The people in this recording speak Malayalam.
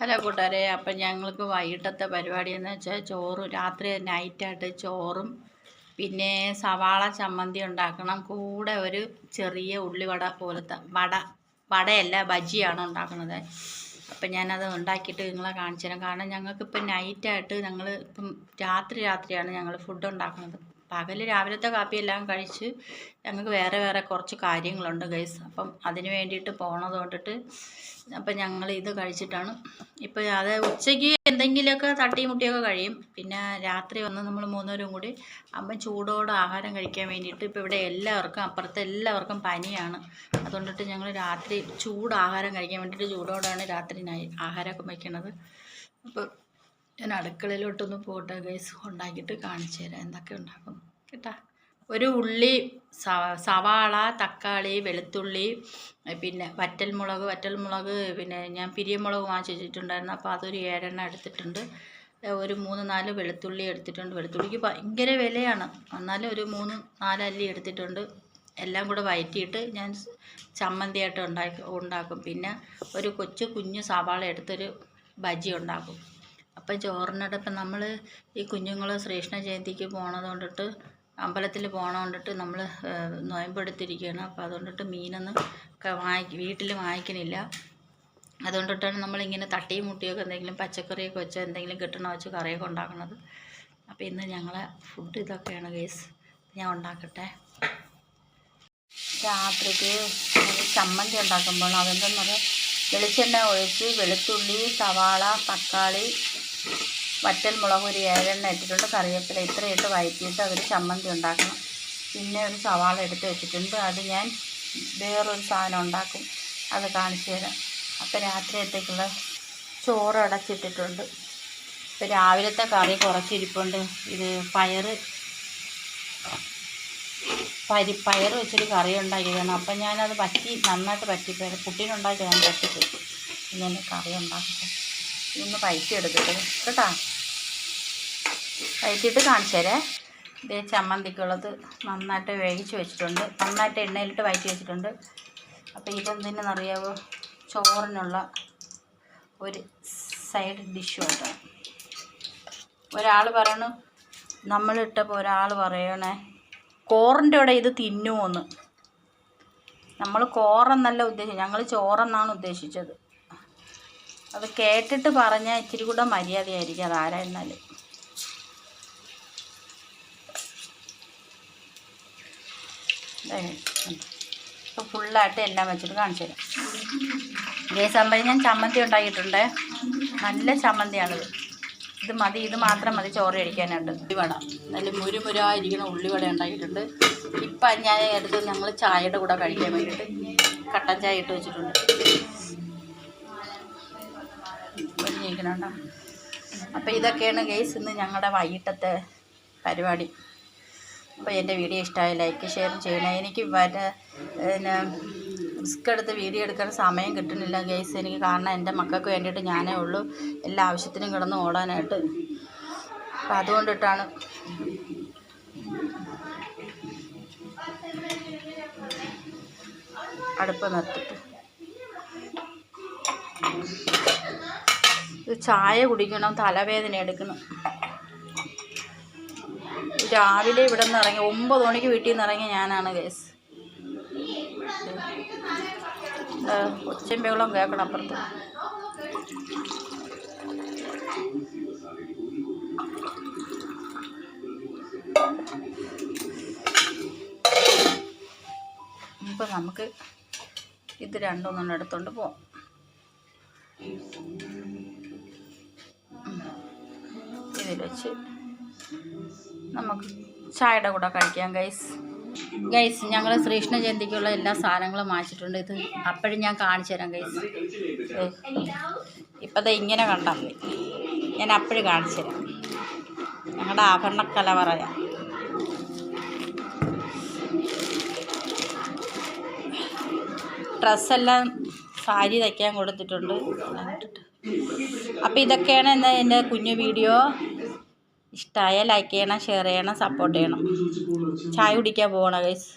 ഹലോ കൂട്ടുകാരെ അപ്പം ഞങ്ങൾക്ക് വൈകിട്ടത്തെ പരിപാടി എന്ന് വെച്ചാൽ ചോറ് രാത്രി നൈറ്റായിട്ട് ചോറും പിന്നെ സവാള ചമ്മന്തി ഉണ്ടാക്കണം. കൂടെ ഒരു ചെറിയ ഉള്ളിവട പോലത്തെ വട വടയല്ല ബജിയാണ് ഉണ്ടാക്കുന്നത്. അപ്പം ഞാനത് ഉണ്ടാക്കിയിട്ട് നിങ്ങളെ കാണിച്ചു തരാം കാരണം ഞങ്ങൾക്കിപ്പം നൈറ്റായിട്ട് ഞങ്ങൾ ഇപ്പം രാത്രി രാത്രിയാണ് ഞങ്ങൾ ഫുഡ് ഉണ്ടാക്കുന്നത്. പകൽ രാവിലത്തെ കാപ്പിയെല്ലാം കഴിച്ച് ഞങ്ങൾക്ക് വേറെ വേറെ കുറച്ച് കാര്യങ്ങളുണ്ട് ഗൈസ് അപ്പം അതിന് വേണ്ടിയിട്ട് പോണത് കൊണ്ടിട്ട് അപ്പം ഞങ്ങൾ ഇത് കഴിച്ചിട്ടാണ്. ഇപ്പം അത് ഉച്ചയ്ക്ക് എന്തെങ്കിലുമൊക്കെ തട്ടി മുട്ടിയൊക്കെ കഴിയും. പിന്നെ രാത്രി വന്ന് നമ്മൾ മൂന്നുപേരും കൂടി അമ്മ ചൂടോടെ ആഹാരം കഴിക്കാൻ വേണ്ടിയിട്ട് ഇപ്പോൾ ഇവിടെ എല്ലാവർക്കും അപ്പുറത്തെ എല്ലാവർക്കും പനിയാണ്. അതുകൊണ്ടിട്ട് ഞങ്ങൾ രാത്രി ചൂട് ആഹാരം കഴിക്കാൻ വേണ്ടിയിട്ട് ചൂടോടെയാണ് രാത്രി ആഹാരമൊക്കെ വയ്ക്കുന്നത് അപ്പോൾ ഞാൻ അടുക്കളയിലോട്ടൊന്ന് പോട്ടെ ഗൈസ് ഉണ്ടാക്കിയിട്ട് കാണിച്ചു തരാം. എന്തൊക്കെ ഉണ്ടാക്കും. കേട്ടാ? ഒരു ഉള്ളി സവാള തക്കാളി വെളുത്തുള്ളി പിന്നെ വറ്റൽമുളക് വറ്റൽമുളക് പിന്നെ ഞാൻ പിരിയമുളക് വാങ്ങിച്ച് വെച്ചിട്ടുണ്ടായിരുന്നു. അപ്പോൾ അതൊരു ഏഴെണ്ണം എടുത്തിട്ടുണ്ട്. ഒരു മൂന്ന് നാല് വെളുത്തുള്ളി എടുത്തിട്ടുണ്ട്. വെളുത്തുള്ളിക്ക് ഭയങ്കര വിലയാണ്. എന്നാലും ഒരു മൂന്ന് നാലല്ലി എടുത്തിട്ടുണ്ട്. എല്ലാം കൂടെ വയറ്റിയിട്ട് ഞാൻ ചമ്മന്തിയായിട്ട് ഉണ്ടാക്കി ഉണ്ടാക്കും. പിന്നെ ഒരു കൊച്ചു കുഞ്ഞു സവാള എടുത്തൊരു ബജി ഉണ്ടാക്കും. അപ്പം ചോറിനോടൊപ്പം നമ്മൾ ഈ കുഞ്ഞുങ്ങളെ ശ്രീകൃഷ്ണ ജയന്തിക്ക് പോണത് കൊണ്ടിട്ട് അമ്പലത്തിൽ പോകണ കൊണ്ടിട്ട് നമ്മൾ നോയമ്പെടുത്തിരിക്കുകയാണ് അപ്പോൾ അതുകൊണ്ടിട്ട് മീനൊന്നും വാങ്ങി വീട്ടിൽ വാങ്ങിക്കണില്ല. അതുകൊണ്ടിട്ടാണ് നമ്മളിങ്ങനെ തട്ടിയും മുട്ടിയൊക്കെ എന്തെങ്കിലും പച്ചക്കറിയൊക്കെ വെച്ച് എന്തെങ്കിലും കിട്ടണ വെച്ച് കറിയൊക്കെ ഉണ്ടാക്കുന്നത്. അപ്പോൾ ഇന്ന് ഞങ്ങളെ ഫുഡ് ഇതൊക്കെയാണ് ഗേസ് ഞാൻ ഉണ്ടാക്കട്ടെ. രാത്രിക്ക് ചമ്മന്തി ഉണ്ടാക്കുമ്പോൾ അതെന്തെന്ന് പറയുക വെളിച്ചെണ്ണ ഒഴിച്ച് വെളുത്തുള്ളി സവാള തക്കാളി വറ്റൽമുളക് ഒരു ഏഴെണ്ണ ഇട്ടിട്ടുണ്ട്. കറിവേപ്പില ഇത്ര ഇട്ട് വഴറ്റിയിട്ട് അതൊരു ചമ്മന്തി ഉണ്ടാക്കണം. പിന്നെ ഒരു സവാള എടുത്ത് വെച്ചിട്ടുണ്ട്. അത് ഞാൻ വേറൊരു സാധനം ഉണ്ടാക്കും. അത് കാണിച്ചു തരാം. അപ്പോൾ രാത്രിയത്തേക്കുള്ള ചോറ് അടച്ചിട്ടിട്ടുണ്ട്. ഇപ്പോൾ രാവിലത്തെ കറി കുറച്ചിരിപ്പുണ്ട്. ഇത് പയറ്. പരി പയർ വെച്ചൊരു കറി ഉണ്ടാക്കിയതാണ്. അപ്പം ഞാനത് പറ്റി നന്നായിട്ട് പറ്റിപ്പോയി. കുട്ടീനുണ്ടാക്കി ഞാൻ പറ്റിപ്പോയി. ഇങ്ങനെ കറി ഉണ്ടാക്കട്ടെ. ഇന്ന് പൈസ എടുത്തിട്ട് കേട്ടോ? പൈറ്റിട്ട് കാണിച്ചു തരാം. ഇതേ ചമ്മന്തിക്കുള്ളത് നന്നായിട്ട് വേവിച്ച് വെച്ചിട്ടുണ്ട്. നന്നായിട്ട് എണ്ണയിലിട്ട് വഴറ്റി വെച്ചിട്ടുണ്ട്. അപ്പോൾ ഇതെന്തിനെന്നറിയാവോ ചോറിനുള്ള ഒരു സൈഡ് ഡിഷുമായിട്ടാണ് ഒരാൾ പറയണു നമ്മളിട്ടപ്പോൾ ഒരാൾ പറയണേ കോറിന്റെ കൂടെ ഇത് തിന്നുമോന്ന് നമ്മൾ കോറെന്നല്ല ഉദ്ദേശിച്ചത് ഞങ്ങൾ ചോറെന്നാണ് ഉദ്ദേശിച്ചത്. അത് കേട്ടിട്ട് പറഞ്ഞാൽ ഇച്ചിരി കൂടെ മര്യാദയായിരിക്കും അതാരായിരുന്നാലും ഇപ്പോൾ ഫുള്ളായിട്ട് എല്ലാം വെച്ചിട്ട് കാണിച്ചു തരാം. ഇതേ സംഭവം ഞാൻ ചമ്മന്തി ഉണ്ടാക്കിയിട്ടുണ്ട്. നല്ല ചമ്മന്തിയാണിത്. ഇത് മതി ഇത് മാത്രം മതി ചോറ് കഴിക്കാനായിട്ട്. ഉള്ളിവട നല്ല മുരുമുരായിരിക്കുന്ന ഉള്ളിവട ഉണ്ടാക്കിയിട്ടുണ്ട്. ഇപ്പം ഞാൻ എടുത്ത് ഞങ്ങൾ ചായയുടെ കൂടെ കഴിക്കാൻ വേണ്ടിയിട്ട് കട്ടൻ ചായ ഇട്ട് വെച്ചിട്ടുണ്ട്. പൊരിഞ്ഞിരിക്കണുണ്ടോ അപ്പോൾ ഇതൊക്കെയാണ് ഗെയ്സ് ഇന്ന് ഞങ്ങളുടെ വൈകിട്ടത്തെ പരിപാടി. അപ്പോൾ എന്റെ വീഡിയോ ഇഷ്ടമായി ലൈക്ക് ഷെയർ ചെയ്യണം. എനിക്ക് വര പിന്നെ റിസ്ക് എടുത്ത് വീഡിയോ എടുക്കാൻ സമയം കിട്ടുന്നില്ല ഗൈസ് എനിക്ക് കാരണം എന്റെ മക്കൾക്ക് വേണ്ടിയിട്ട് ഞാനേ ഉള്ളൂ. എല്ലാ ആവശ്യത്തിനും കിടന്ന് ഓടാനായിട്ട്. അപ്പം അതുകൊണ്ടിട്ടാണ്. അടുപ്പ് നിർത്തിട്ട് ചായ കുടിക്കണം തലവേദന എടുക്കണം. രാവിലെ ഇവിടെ നിന്ന് ഇറങ്ങി ഒമ്പത് മണിക്ക് വീട്ടിൽ നിന്ന് ഇറങ്ങി ഞാനാണ് കേസ് ഒച്ചയും ബഹളം കേൾക്കണം അപ്പുറത്ത്. ഇപ്പം നമുക്ക് ഇത് രണ്ടൊന്നും എടുത്തോണ്ട് പോവാം. ഇതിൽ വെച്ച് നമുക്ക് ചായയുടെ കൂടെ കഴിക്കാം ഗൈസ് ഗൈസ് ഞങ്ങൾ ശ്രീകൃഷ്ണ ജയന്തിക്കുള്ള എല്ലാ സാധനങ്ങളും വാങ്ങിച്ചിട്ടുണ്ട്. ഇത് അപ്പോഴും ഞാൻ കാണിച്ചു തരാം ഗൈസ് ഇപ്പത്തെ ഇങ്ങനെ കണ്ടാൽ മതി. ഞാൻ അപ്പോഴും കാണിച്ചു തരാം. ഞങ്ങളുടെ ആഭരണക്കല പറയാം ഡ്രസ്സെല്ലാം സാരി തയ്ക്കാൻ കൊടുത്തിട്ടുണ്ട്. അപ്പം ഇതൊക്കെയാണ് എന്നാൽ എന്റെ കുഞ്ഞു വീഡിയോ? ഇഷ്ടമായ ലൈക്ക് ചെയ്യണം ഷെയർ ചെയ്യണം സപ്പോർട്ട് ചെയ്യണം. ചായ കുടിക്കാൻ പോകണം ഗൈസ്